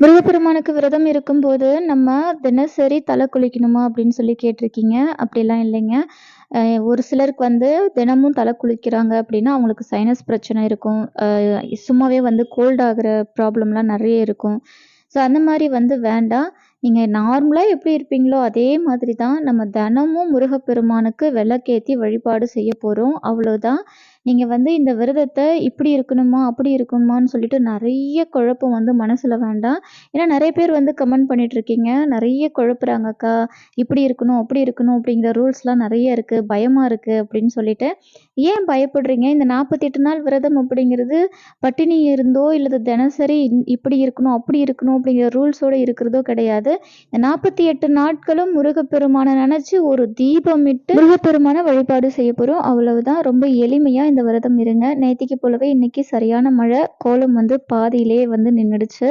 முருகப்பெருமானுக்கு விரதம் இருக்கும்போது நம்ம தினசரி தலை குளிக்கணுமா அப்படின்னு சொல்லி கேட்டிருக்கீங்க. அப்படிலாம் இல்லைங்க. ஒரு சிலருக்கு வந்து தினமும் தலை குளிக்கிறாங்க அப்படின்னா அவங்களுக்கு சைனஸ் பிரச்சனை இருக்கும். சும்மாவே வந்து கோல்ட் ஆகிற ப்ராப்ளம்லாம் நிறைய இருக்கும். ஸோ அந்த மாதிரி வந்து வேண்டாம். நீங்கள் நார்மலாக எப்படி இருப்பீங்களோ அதே மாதிரி தான் நம்ம தினமும் முருகப்பெருமானுக்கு விளக்கேற்றி வழிபாடு செய்ய போகிறோம் அவ்வளோதான் நீங்கள் வந்து இந்த விரதத்தை இப்படி இருக்கணுமா அப்படி இருக்கணுமான்னு சொல்லிட்டு நிறைய குழப்பம் வந்து மனசில் வேண்டாம். ஏன்னா நிறைய பேர் வந்து கமெண்ட் பண்ணிட்டு இருக்கீங்க. நிறைய குழப்புறாங்க அக்கா இப்படி இருக்கணும் அப்படி இருக்கணும் அப்படிங்கிற ரூல்ஸ்லாம் நிறைய இருக்குது பயமாக இருக்குது அப்படின்னு சொல்லிட்டு. ஏன் பயப்படுறீங்க? இந்த நாற்பத்தெட்டு நாள் விரதம் அப்படிங்கிறது பட்டினி இருந்தோ இல்லை தினசரி இப்படி இருக்கணும் அப்படி இருக்கணும் அப்படிங்கிற ரூல்ஸோடு இருக்கிறதோ கிடையாது. இந்த நாற்பத்தி எட்டு நாட்களும் முருகப்பெருமானை நினச்சி ஒரு தீபமிட்டு முருகப்பெருமானை வழிபாடு செய்ய போகிறோம் அவ்வளவுதான். ரொம்ப எளிமையாக இந்த விரதம் இருங்க. நேத்திக்கு போலவே இன்னைக்கு சரியான மழை. கோலம் வந்து பாதியிலே வந்து நின்றுடுச்சு